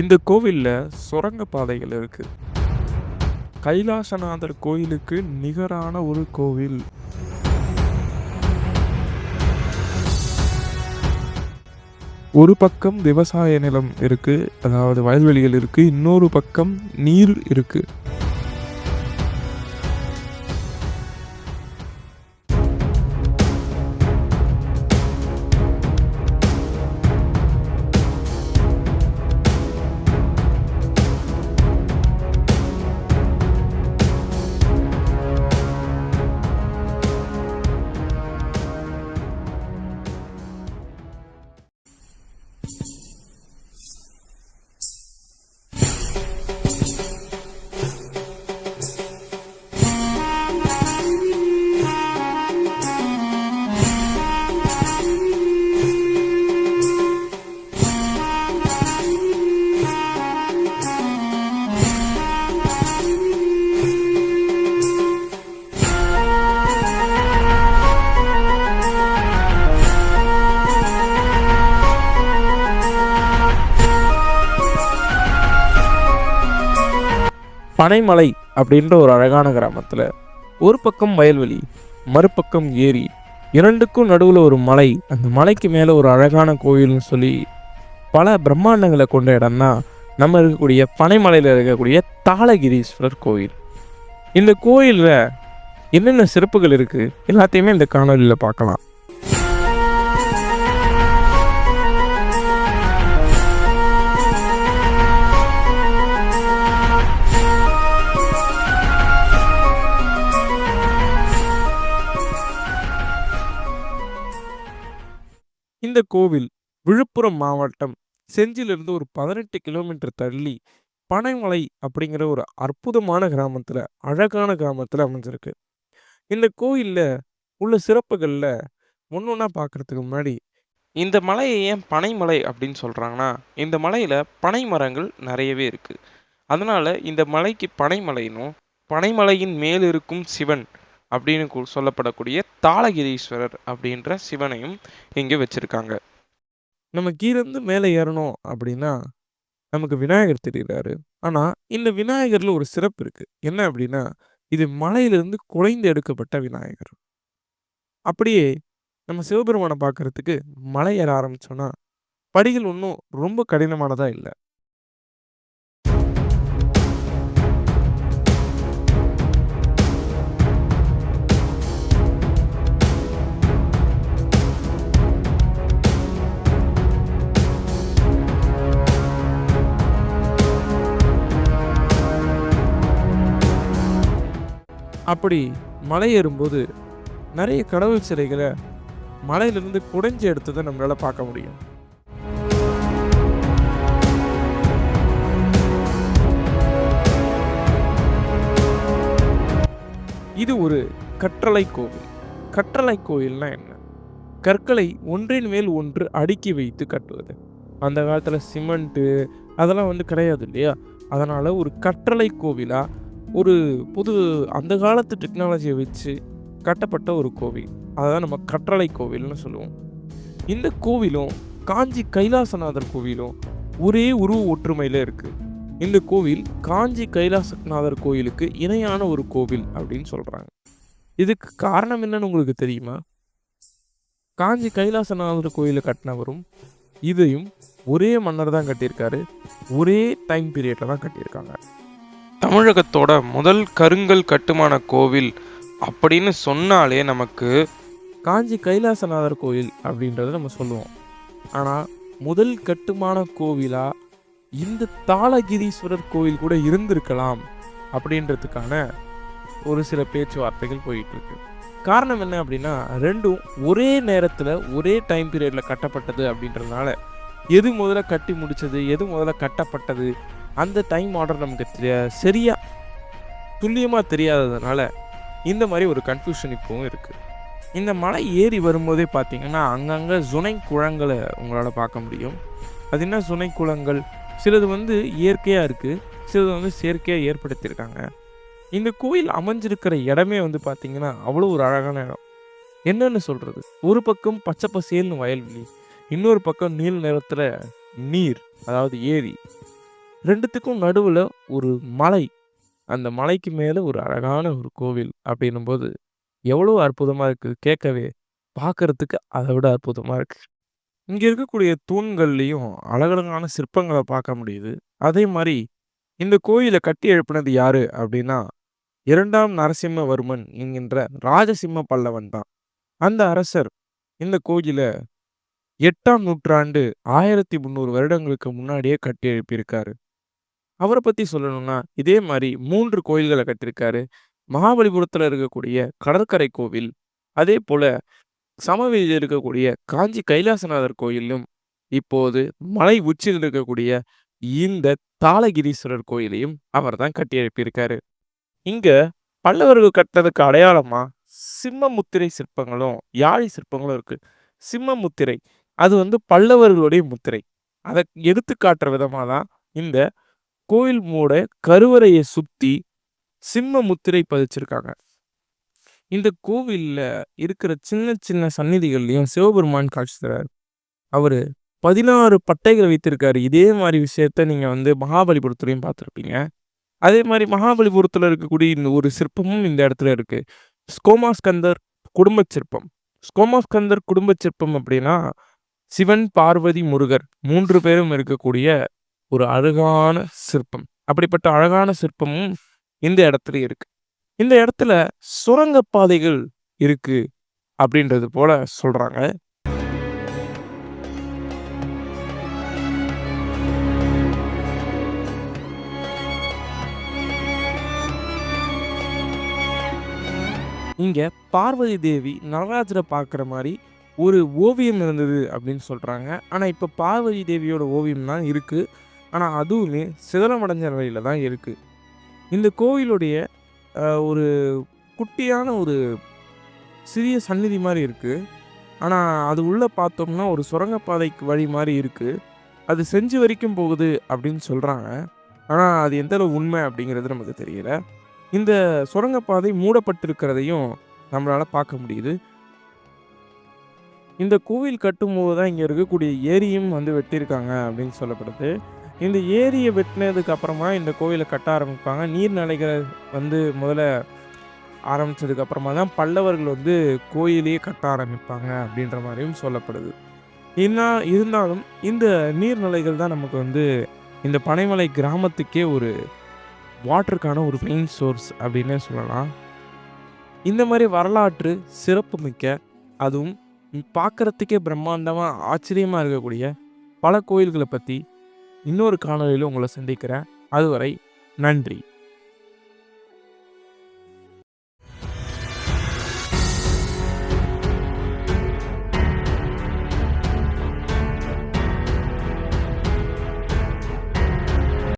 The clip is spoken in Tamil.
இந்த கோவில்ல சுரங்க பாதைகள் இருக்குது கைலாசநாதர் கோயிலுக்கு நிகரான ஒரு கோவில். ஒரு பக்கம் விவசாய நிலம் இருக்குது அதாவது வயல்வெளிகள் இருக்குது இன்னொரு பக்கம் நீர் இருக்கு. பனைமலை அப்படின்ற ஒரு அழகான கிராமத்தில் ஒரு பக்கம் வயல்வெளி மறுபக்கம் ஏரி இரண்டுக்கும் நடுவில் ஒரு மலை. அந்த மலைக்கு மேலே ஒரு அழகான கோயில்னு சொல்லி பல பிரம்மாண்டங்களை கொண்ட இடம்னா நம்ம இருக்கக்கூடிய பனைமலையில் இருக்கக்கூடிய தாளகிரீஸ்வரர் கோயில். இந்த கோயிலில் என்னென்ன சிறப்புகள் இருக்குது எல்லாத்தையுமே இந்த காணொலியில் பார்க்கலாம். இந்த கோவில் விழுப்புரம் மாவட்டம் செஞ்சிலிருந்து ஒரு பதினெட்டு கிலோமீட்டர் தள்ளி பனைமலை அப்படிங்கிற ஒரு அற்புதமான கிராமத்தில் அழகான கிராமத்தில் அமைஞ்சிருக்கு. இந்த கோயிலில் உள்ள சிறப்புகளில் ஒன்று ஒன்றா பார்க்குறதுக்கு முன்னாடி இந்த மலையை ஏன் பனைமலை அப்படின்னு சொல்கிறாங்கன்னா இந்த மலையில் பனை மரங்கள் நிறையவே இருக்குது அதனால் இந்த மலைக்கு பனைமலைனும் பனைமலையின் மேல் இருக்கும் சிவன் அப்படின்னு கூ- சொல்லப்படக்கூடிய தாளகிரீஸ்வரர் அப்படின்ற சிவனையும் இங்கே வச்சிருக்காங்க. நம்ம கீழேருந்து மேலே ஏறணும் அப்படின்னா நமக்கு விநாயகர் தெரிகிறாரு ஆனால் இந்த விநாயகரில் ஒரு சிறப்பு இருக்குது என்ன அப்படின்னா இது மலையிலிருந்து குலைந்து எடுக்கப்பட்ட விநாயகர். அப்படியே நம்ம சிவபெருமானை பார்க்கறதுக்கு மலை ஏற ஆரம்பிச்சோன்னா படிகள் ஒன்றும் ரொம்ப கடினமானதாக இல்லை. அப்படி மலை ஏறும்போது நிறைய கடவுள் சிலைகளை மலையிலிருந்து குடைஞ்சு எடுத்ததை நம்மளால் பார்க்க முடியும். இது ஒரு கற்றளை கோவில். கற்றளை கோயில்னா என்ன? கற்களை ஒன்றின் மேல் ஒன்று அடுக்கி வைத்து கட்டுவது. அந்த காலத்தில் சிமெண்ட்டு அதெல்லாம் வந்து கிடையாது இல்லையா? அதனால் ஒரு கற்றளை கோவிலாக ஒரு புது அந்த காலத்து டெக்னாலஜியை வச்சு கட்டப்பட்ட ஒரு கோவில். அதான் நம்ம கற்றளை கோவில்னு சொல்லுவோம். இந்த கோவிலும் காஞ்சி கைலாசநாதர் கோவிலும் ஒரே உருவ ஒற்றுமையில் இருக்குது இந்த கோவில் காஞ்சி கைலாசநாதர் கோயிலுக்கு இணையான ஒரு கோவில் அப்படின்னு சொல்கிறாங்க இதுக்கு காரணம் என்னன்னு உங்களுக்கு தெரியுமா? காஞ்சி கைலாசநாதர் கோயிலை கட்டினவரும் இதையும் ஒரே மன்னர் தான் கட்டியிருக்காரு. ஒரே டைம் பீரியடில் தான் கட்டியிருக்காங்க. தமிழகத்தோட முதல் கருங்கல் கட்டுமான கோவில் அப்படின்னு சொன்னாலே நமக்கு காஞ்சி கைலாசநாதர் கோயில் அப்படின்றத நம்ம சொல்லுவோம். ஆனால் முதல் கட்டுமான கோவிலாக இந்த தாளகிரீஸ்வரர் கோவில் கூட இருந்திருக்கலாம் அப்படின்றதுக்கான ஒரு சில பேச்சுவார்த்தைகள் போயிட்டுருக்கு. காரணம் என்ன அப்படின்னா ரெண்டும் ஒரே நேரத்தில் ஒரே டைம் பீரியடில் கட்டப்பட்டது அப்படின்றதுனால எது முதல்ல கட்டி முடித்தது எது முதல்ல கட்டப்பட்டது அந்த டைம் ஆர்டர் நமக்கு தெரிய- சரியா துல்லியமாக தெரியாததுனால இந்த மாதிரி ஒரு கன்ஃபியூஷன் இப்போவும் இருக்குது இந்த மலை ஏறி வரும்போதே பார்த்தீங்கன்னா அங்கங்கே சுனை குளங்களை உங்களால் பார்க்க முடியும். அது என்ன சுனை குளங்கள் சிலது வந்து இயற்கையாக இருக்குது சிலது வந்து செயற்கையாக ஏற்படுத்தியிருக்காங்க. இந்த கோயில் அமைஞ்சிருக்கிற இடமே வந்து பார்த்திங்கன்னா அவ்வளோ ஒரு அழகான இடம். என்னன்னு சொல்கிறது ஒரு பக்கம் பச்சை பசேல்னு வயல்வெளி இன்னொரு பக்கம் நீல் நிறத்தில் நீர் அதாவது ஏரி. ரெண்டுத்துக்கும் நடுவில் ஒரு மலை. அந்த மலைக்கு மேலே ஒரு அழகான ஒரு கோவில் அப்படின்னும்போது எவ்வளோ அற்புதமாக இருக்குது கேட்கவே. பார்க்கறதுக்கு அதை விட அற்புதமாக இருக்குது இங்கே இருக்கக்கூடிய தூண்கள்லேயும் அழகழகான சிற்பங்களை பார்க்க முடியுது. அதே மாதிரி இந்த கோயிலை கட்டி எழுப்பினது யாரு அப்படின்னா இரண்டாம் நரசிம்மவர்மன் என்கின்ற ராஜசிம்ம பல்லவன் தான். அந்த அரசர் இந்த கோயிலை எட்டாம் நூற்றாண்டு ஆயிரத்தி முந்நூறு வருடங்களுக்கு முன்னாடியே கட்டி எழுப்பியிருக்காரு. அவரை பற்றி சொல்லணும்னா இதே மாதிரி மூன்று கோயில்களை கட்டியிருக்காரு மகாபலிபுரத்தில் இருக்கக்கூடிய கடற்கரை கோவில் அதே போல் சமவெளியில் இருக்கக்கூடிய காஞ்சி கைலாசநாதர் கோயிலும் இப்போது மலை உச்சியில் இருக்கக்கூடிய இந்த தாளகிரீஸ்வரர் கோயிலையும் அவர் தான் கட்டி எழுப்பியிருக்காரு பல்லவர்கள் கட்டினதுக்கு அடையாளமாக சிம்ம முத்திரை சிற்பங்களும் யாழி சிற்பங்களும் இருக்குது சிம்ம முத்திரை அது வந்து பல்லவர்களுடைய முத்திரை. அதை எடுத்து காட்டுற விதமாக தான் இந்த கோயில் மூட கருவறையை சுற்றி சிம்ம முத்திரை பதிச்சிருக்காங்க. இந்த கோவிலில் இருக்கிற சின்ன சின்ன சந்நிதிகள்லையும் சிவபெருமான் காட்சி தரார். அவர் பதினாறு பட்டைகளை வைத்திருக்காரு. இதே மாதிரி விஷயத்த நீங்கள் வந்து மகாபலிபுரத்துலையும் பார்த்துருப்பீங்க. அதே மாதிரி மகாபலிபுரத்தில் இருக்கக்கூடிய இந்த ஒரு சிற்பமும் இந்த இடத்துல இருக்குது ஸ்கோமாஸ்கந்தர் குடும்ப சிற்பம் ஸ்கோமாஸ்கந்தர் குடும்ப சிற்பம் அப்படின்னா சிவன் பார்வதி முருகர் மூன்று பேரும் இருக்கக்கூடிய ஒரு அழகான சிற்பம் அப்படிப்பட்ட அழகான சிற்பமும் இந்த இடத்துல இருக்கு இந்த இடத்துல சுரங்கப்பாதைகள் இருக்கு அப்படின்றது போல சொல்றாங்க இங்க பார்வதி தேவி நடராஜரை பார்க்குற மாதிரி ஒரு ஓவியம் இருந்தது அப்படின்னு சொல்றாங்க. ஆனா இப்ப பார்வதி தேவியோட ஓவியம் தான் இருக்கு. ஆனால் அதுவுமே சிதறமடைஞ்ச நிலையில் தான் இருக்குது இந்த கோவிலுடைய ஒரு குட்டியான ஒரு சிறிய சந்நிதி மாதிரி இருக்குது ஆனால் அது உள்ளே பார்த்தோம்னா ஒரு சுரங்கப்பாதைக்கு வழி மாதிரி இருக்குது அது செஞ்சு வரைக்கும் போகுது அப்படின்னு சொல்கிறாங்க ஆனால் அது எந்த அளவு உண்மை அப்படிங்கிறது நமக்கு தெரியல. இந்த சுரங்கப்பாதை மூடப்பட்டிருக்கிறதையும் நம்மளால் பார்க்க முடியுது. இந்த கோவில் கட்டும்போது தான் இங்கே இருக்கக்கூடிய ஏரியும் வந்து வெட்டியிருக்காங்க அப்படின்னு சொல்லப்படுது. இந்த ஏரியை வெட்டினதுக்கு அப்புறமா இந்த கோவிலை கட்ட ஆரம்பிப்பாங்க. நீர்நிலைகள் வந்து முதல்ல ஆரம்பித்ததுக்கு அப்புறமா தான் பல்லவர்கள் வந்து கோயிலையே கட்ட ஆரம்பிப்பாங்க அப்படின்ற மாதிரியும் சொல்லப்படுது. என்ன இருந்தாலும் இந்த நீர்நிலைகள் தான் நமக்கு வந்து இந்த பனைமலை கிராமத்துக்கே ஒரு வாட்டருக்கான ஒரு மெயின் சோர்ஸ் அப்படின்னே சொல்லலாம். இந்த மாதிரி வரலாற்று சிறப்புமிக்க அதுவும் பார்க்கறதுக்கே பிரம்மாண்டமாக ஆச்சரியமாக இருக்கக்கூடிய பல கோயில்களை பற்றி இன்னொரு காணொலியில் உங்களை சந்திக்கிறேன். அதுவரை நன்றி.